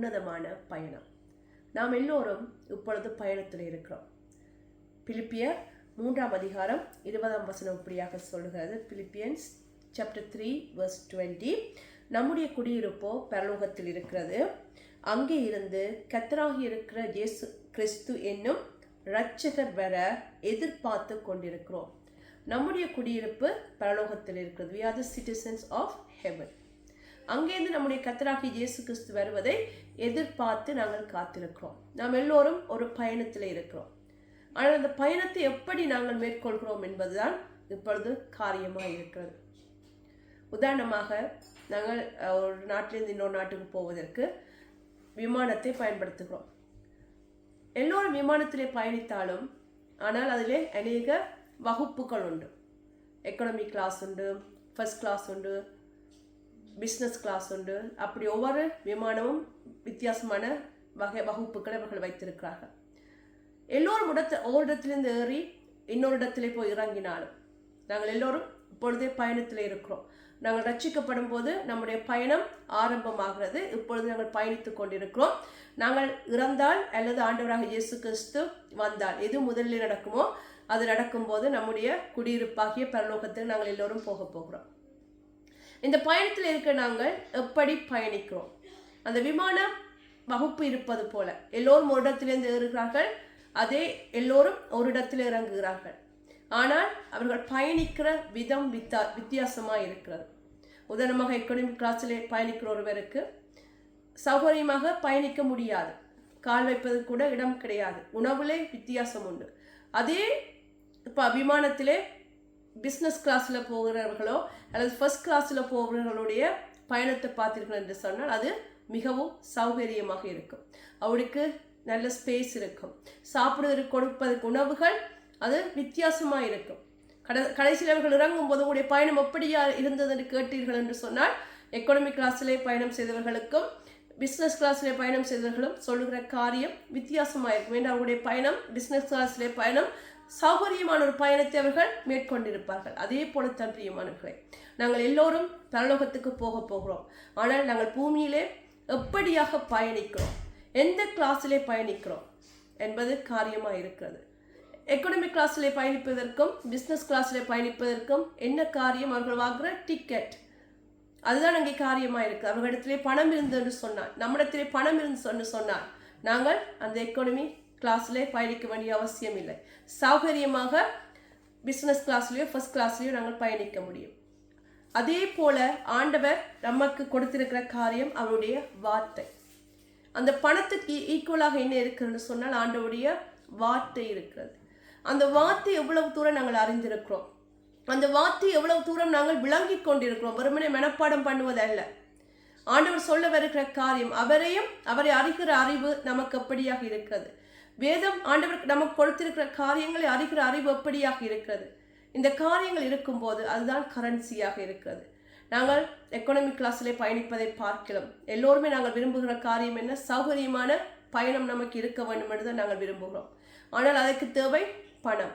உன்னதமான பயணம். நாம் எல்லோரும் இப்பொழுது பயணத்தில் இருக்கிறோம். பிலிப்பியர் மூன்றாம் அதிகாரம் இருபதாம் வசனம் இப்படியாக சொல்கிறது Philippians chapter three verse twenty நம்முடைய குடியிருப்போ பரலோகத்தில் இருக்கிறது. அங்கே இருந்து கத்தராகி இருக்கிற இயேசு கிறிஸ்து என்னும் இரட்சகர் வர எதிர்பார்த்து கொண்டிருக்கிறோம். நம்முடைய குடியிருப்பு பரலோகத்தில் இருக்கிறது. We are the citizens of heaven அங்கேருந்து நம்முடைய கத்தராகி இயேசு கிறிஸ்து வருவதை எதிர்பார்த்து நாங்கள் காத்திருக்கிறோம். நாம் எல்லோரும் ஒரு பயணத்தில் இருக்கிறோம். ஆனால் அந்த பயணத்தை எப்படி நாங்கள் மேற்கொள்கிறோம் என்பதுதான் இப்பொழுது காரியமாக இருக்கிறது. உதாரணமாக நாங்கள் ஒரு நாட்டிலிருந்து இன்னொரு நாட்டுக்கு போவதற்கு விமானத்தை பயன்படுத்துகிறோம். எல்லோரும் விமானத்திலே பயணித்தாலும் ஆனால் அதிலே அநேக வகுப்புகள் உண்டு. எக்கனமி கிளாஸ் உண்டு ஃபர்ஸ்ட் கிளாஸ் உண்டு பிஸ்னஸ் கிளாஸ் உண்டு. அப்படி ஒவ்வொரு விமானமும் வித்தியாசமான வகை வகுப்புகளை அவர்கள் வைத்திருக்கிறார்கள். எல்லோரும் இடத்து ஒரு இடத்துலேருந்து ஏறி இன்னொரு இடத்துல போய் இறங்கினாலும் நாங்கள் எல்லோரும் இப்பொழுதே பயணத்தில் இருக்கிறோம். நாங்கள் ரட்சிக்கப்படும் போது நம்முடைய பயணம் ஆரம்பமாகிறது. இப்பொழுது நாங்கள் பயணித்துக் கொண்டிருக்கிறோம். நாங்கள் இறந்தால் அல்லது ஆண்டவராக இயேசு கிறிஸ்து வந்தால் எது முதலில் நடக்குமோ அது நடக்கும்போது நம்முடைய குடியிருப்பாகிய பரலோகத்தில் நாங்கள் எல்லோரும் போக போகிறோம். இந்த பயணத்தில் இருக்க நாங்கள் எப்படி பயணிக்கிறோம்? அந்த விமானம் வகுப்பு இருப்பது போல. எல்லோரும் ஒரு இடத்திலிருந்து ஏறுகிறார்கள் அதே எல்லோரும் ஒரு இடத்தில் இறங்குகிறார்கள். ஆனால் அவர்கள் பயணிக்கிற விதம் வித்தா வித்தியாசமாக இருக்கிறது. உதாரணமாக எக்கனாமிக் கிளாஸில் பயணிக்கிற ஒருவருக்கு சௌகரியமாக பயணிக்க முடியாது. கால் வைப்பது கூட இடம் கிடையாது. உணவுலே வித்தியாசம் உண்டு. அதே இப்போ விமானத்திலே பிஸ்னஸ் கிளாஸில் போகிறவர்களோ அல்லது ஃபர்ஸ்ட் கிளாஸில் போகிறவர்களுடைய பயணத்தை பார்த்தீர்கள் என்று சொன்னால் அது மிகவும் சௌகரியமாக இருக்கும். அவருக்கு நல்ல ஸ்பேஸ் இருக்கும். சாப்பிடுவதற்கு கொடுப்பதற்கு உணவுகள் அது வித்தியாசமாக இருக்கும். கடை கடைசியில் அவர்கள் இறங்கும் போது உங்களுடைய பயணம் எப்படியா இருந்தது என்று கேட்டீர்கள் என்று சொன்னால் எக்கனாமிக் கிளாஸிலே பயணம் செய்தவர்களுக்கும் பிஸ்னஸ் கிளாஸிலே பயணம் செய்தவர்களும் சொல்லுகிற காரியம் வித்தியாசமாக இருக்கும். ஏன்னா அவருடைய பயணம் பிஸ்னஸ் கிளாஸிலே பயணம் சௌகரியமான ஒரு பயணத்தை அவர்கள் மேற்கொண்டிருப்பார்கள். அதே போல தான் பிரியமானவர்களே நாங்கள் எல்லோரும் பரலோகத்துக்கு போக போகிறோம். ஆனால் நாங்கள் பூமியிலே எப்படியாக பயணிக்கிறோம்? எந்த கிளாஸிலே பயணிக்கிறோம்? என்பது காரியமாக இருக்கிறது. எக்கனாமிக் கிளாஸிலே பயணிப்பதற்கும் பிஸ்னஸ் கிளாஸிலே பயணிப்பதற்கும் என்ன காரியம்? அவர்கள் வாங்குகிற டிக்கெட் அதுதான் அங்கே காரியமாக இருக்குது அவர்களிடத்திலே பணம் இருந்ததுன்னு சொன்னார். நம்மிடத்திலே பணம் இருந்து சொன்னு சொன்னார். நாங்கள் அந்த எக்கானமி கிளாஸிலே பயணிக்க வேண்டிய அவசியம் இல்லை சௌகரியமாக பிஸ்னஸ் கிளாஸ்லேயோ ஃபர்ஸ்ட் கிளாஸ்லேயோ நாங்கள் பயணிக்க முடியும். அதே போல் ஆண்டவர் நமக்கு கொடுத்திருக்கிற காரியம் அவருடைய வார்த்தை. அந்த பணத்துக்கு ஈக்குவலாக என்ன இருக்குதுன்னு சொன்னால் ஆண்டவருடைய வார்த்தை இருக்கிறது. அந்த வார்த்தை எவ்வளவு தூரம் நாங்கள் அறிந்திருக்கிறோம். அந்த வார்த்தை எவ்வளவு தூரம் நாங்கள் விளங்கி கொண்டிருக்கிறோம். வெறுமனே மனப்பாடம் பண்ணுவதல்ல. ஆண்டவர் சொல்ல வருகிற காரியம் அவரையும் அவரை அறிகிற அறிவு நமக்கு அப்படியாக இருக்கிறது. வேதம் ஆண்டவர் நமக்கு கொடுத்திருக்கிற காரியங்களை அறிகிற அறிவு எப்படியாக இருக்கிறது? இந்த காரியங்கள் இருக்கும்போது அதுதான் கரன்சியாக இருக்கிறது. நாங்கள் எக்கனாமிக் கிளாஸிலே பயணிப்பதை பார்க்கிறோம் எல்லோருமே நாங்கள் விரும்புகிற காரியம் என்ன? சௌகரியமான பயணம் நமக்கு இருக்க வேண்டும் என்று தான் நாங்கள் விரும்புகிறோம். ஆனால் அதற்கு தேவை பணம்.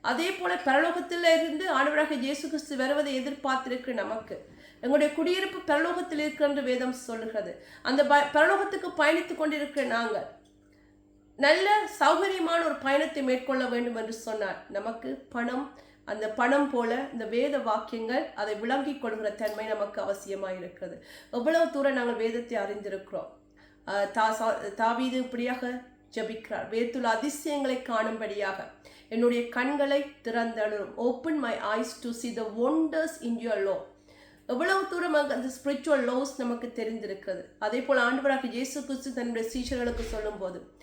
அதே போல பரலோகத்தில் இருந்து ஆண்டவராக இயேசு கிறிஸ்து வருவதை எதிர்பார்த்திருக்கிற நமக்கு எங்களுடைய குடியிருப்பு பரலோகத்தில் இருக்கிற என்று வேதம் சொல்லுகிறது. அந்த ப- பரலோகத்துக்கு பயணித்து கொண்டிருக்கிற நாங்கள் நல்ல சௌகரியமான ஒரு பயணத்தை மேற்கொள்ள வேண்டும் என்று சொன்னார். நமக்கு பணம் அந்த பணம் போல இந்த வேத வாக்கியங்கள் அதை விளங்கிக் கொள்கிற தன்மை நமக்கு அவசியமாக இருக்கிறது. எவ்வளவு தூரம் நாங்கள் வேதத்தை அறிந்திருக்கிறோம். தா சா- தாவீது இப்படியாக ஜபிக்கிறார். வேத்துள்ள அதிசயங்களை காணும்படியாக. என்னுடைய கண்களை திறந்தளரும் open my eyes to see the wonders in your law எவ்வளவு தூரம் அந்த ஸ்பிரிச்சுவல் லோஸ் நமக்கு தெரிந்திருக்கிறது. அதே போல் ஆண்டவராக இயேசு கிறிஸ்து தன்னுடைய சீஷர்களுக்கு சொல்லும்போது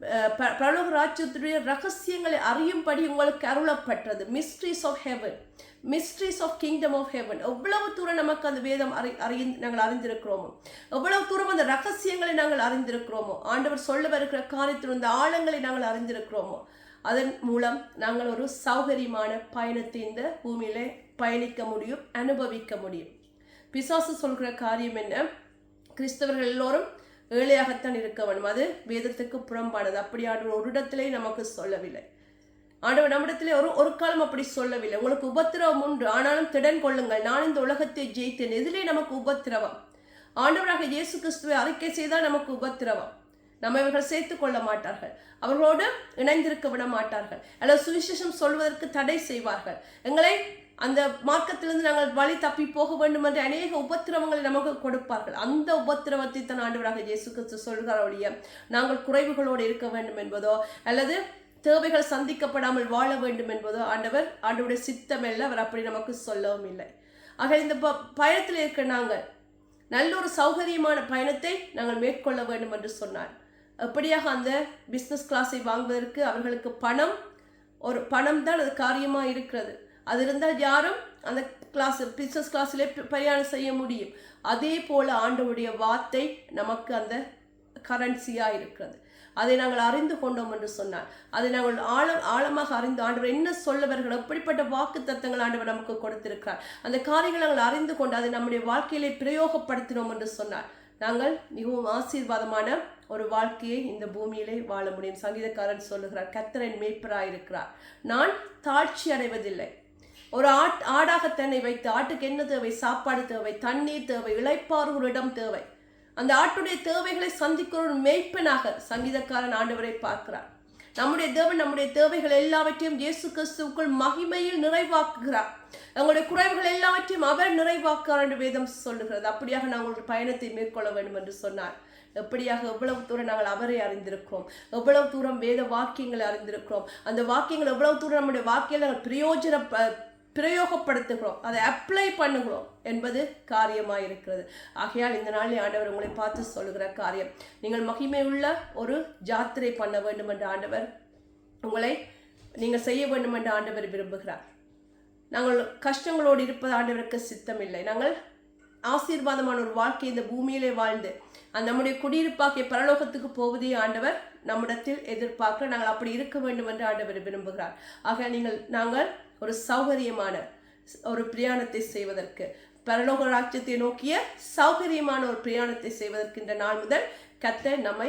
அஹ், ப- ரகசியங்களை அறியும்படி உங்களுக்கு அருளப்பட்டது. Mysteries of heaven mysteries of kingdom of heaven எவ்வளவு தூரம் நமக்கு அந்த வேதம் அறி அறிய நாங்கள் அறிந்திருக்கிறோமோ எவ்வளவு தூரம் அந்த ரகசியங்களை நாங்கள் அறிந்திருக்கிறோமோ ஆண்டவர் சொல்ல வருகிற காரியத்தில் இந்த ஆழங்களை நாங்கள் அறிந்திருக்கிறோமோ அதன் மூலம் நாங்கள் ஒரு சௌகரியமான பயணத்தை இந்த பூமியில பயணிக்க முடியும் அனுபவிக்க முடியும். பிசாசு சொல்கிற காரியம் என்ன? கிறிஸ்தவர்கள் எல்லோரும் ஏழையாகத்தான் இருக்க வேண்டும். அது வேதத்துக்கு புறம்பானது. அப்படி ஆண்டவர் ஒரு இடத்திலே நமக்கு சொல்லவில்லை. ஆண்டவர் நம்மிடத்திலே ஒரு ஒரு காலம் அப்படி சொல்லவில்லை. உங்களுக்கு உபத்திரவம் உண்டு. ஆனாலும் திடன் கொள்ளுங்கள். நான் இந்த உலகத்தை ஜெயித்தேன். எதிலே நமக்கு உபத்திரவம். ஆண்டவராக இயேசு கிறிஸ்துவை அறிக்கை செய்தால் நமக்கு உபத்திரவம். நம்ம இவர்கள் சேர்த்துக் கொள்ள மாட்டார்கள். அவர்களோடு இணைந்திருக்க விட மாட்டார்கள். அல்லது சுவிசேஷம் சொல்வதற்கு தடை செய்வார்கள். எங்களை அந்த மார்க்கத்திலிருந்து நாங்கள் வழி தப்பி போக வேண்டும் என்று அநேக உபத்திரவங்களை நமக்கு கொடுப்பார்கள். அந்த உபத்திரவத்தை தான் ஆண்டவராக இயேசு கிறிஸ்து சொல்கிறவழிய நாங்கள் குறைவுகளோடு இருக்க வேண்டும் என்பதோ அல்லது தேவைகள் சந்திக்கப்படாமல் வாழ வேண்டும் என்பதோ ஆண்டவர் ஆண்டவருடைய சித்தமல்ல அவர் அப்படி நமக்கு சொல்லவும் இல்லை. ஆக இந்த ப பயணத்தில் இருக்க நாங்கள் நல்ல ஒரு சௌகரியமான பயணத்தை நாங்கள் மேற்கொள்ள வேண்டும் என்று சொன்னார். எப்படியாக அந்த பிஸ்னஸ் கிளாஸை வாங்குவதற்கு அவர்களுக்கு பணம் ஒரு பணம் தான் அது காரியமாக இருக்கிறது. அது இருந்தால் யாரும் அந்த கிளாஸ் பிஸ்னஸ் கிளாஸிலே பிரயாணம் செய்ய முடியும். அதே போல் ஆண்டவுடைய வார்த்தை நமக்கு அந்த கரன்சியாக இருக்கிறது. அதை நாங்கள் அறிந்து கொண்டோம் என்று சொன்னார். அதை நாங்கள் ஆழம் ஆழமாக அறிந்து ஆண்டவர் என்ன சொல்லவர்கள் எப்படிப்பட்ட வாக்கு தத்தங்கள் ஆண்டவர் நமக்கு கொடுத்திருக்கிறார். அந்த காரியங்களை நாங்கள் அறிந்து கொண்டு அதை நம்முடைய வாழ்க்கையிலே பிரயோகப்படுத்தினோம் என்று சொன்னார். நாங்கள் மிகவும் ஆசீர்வாதமான ஒரு வாழ்க்கையை இந்த பூமியிலே வாழ முடியும். சங்கீதக்காரன் சொல்லுகிறார் கத்தரன் மேய்ப்பராயிருக்கிறார். நான் தாழ்ச்சி அடைவதில்லை. ஒரு ஆட் ஆடாக தன்னை வைத்து ஆட்டுக்கு என்ன தேவை? சாப்பாடு தேவை தண்ணீர் தேவை இழைப்பார்களிடம் இடம் தேவை. அந்த ஆட்டுடைய தேவைகளை சந்திக்கிற ஒரு மேய்ப்பனாக சங்கீதக்காரன் ஆண்டவரை பார்க்கிறார். நம்முடைய தேவன் நம்முடைய தேவைகள் எல்லாவற்றையும் இயேசு கிறிஸ்துவுக்குள் மகிமையில் நிறைவாக்குகிறார். எங்களுடைய குறைவுகள் எல்லாவற்றையும் அவர் நிறைவாக்குகிறார் என்று வேதம் சொல்லுகிறது. அப்படியாக நாங்கள் ஒரு பயணத்தை மேற்கொள்ள வேண்டும் என்று சொன்னார். எப்படியாக எவ்வளவு தூரம் நாங்கள் அவரை அறிந்திருக்கிறோம்? எவ்வளவு தூரம் வேத வாக்கியங்களை அறிந்திருக்கிறோம்? அந்த வாக்கியங்கள் எவ்வளவு தூரம் நம்முடைய வாக்கியங்கள் நாங்கள் பிரயோஜன பிரயோகப்படுத்துகிறோம். அதை அப்ளை பண்ணுகிறோம் என்பது காரியமாக இருக்கிறது ஆகையால் இந்த நாளில் ஆண்டவர் உங்களை பார்த்து சொல்லுகிற காரியம் நீங்கள் மகிமை உள்ள ஒரு ஜாத்திரை பண்ண வேண்டும் என்ற ஆண்டவர் உங்களை நீங்கள் செய்ய வேண்டும் என்று ஆண்டவர் விரும்புகிறார். நாங்கள் கஷ்டங்களோடு இருப்பது ஆண்டவருக்கு சித்தமில்லை. நாங்கள் ஆசீர்வாதமான ஒரு வாழ்க்கை இந்த பூமியிலே வாழ்ந்து அந்த நம்முடைய குடியிருப்பாக்கிய பரலோகத்துக்கு போவதே ஆண்டவர் நம்மிடத்தில் எதிர்பார்க்க நாங்கள் அப்படி இருக்க வேண்டும் என்று ஆண்டவர் விரும்புகிறார். ஆக நீங்கள் நாங்கள் ஒரு சௌகரியமான ஒரு பிரயாணத்தை செய்வதற்கு பரலோக ராஜ்யத்தை நோக்கிய சௌகரியமான ஒரு பிரயாணத்தை செய்வதற்கு இந்த நாள் முதல் கத்த நம்மை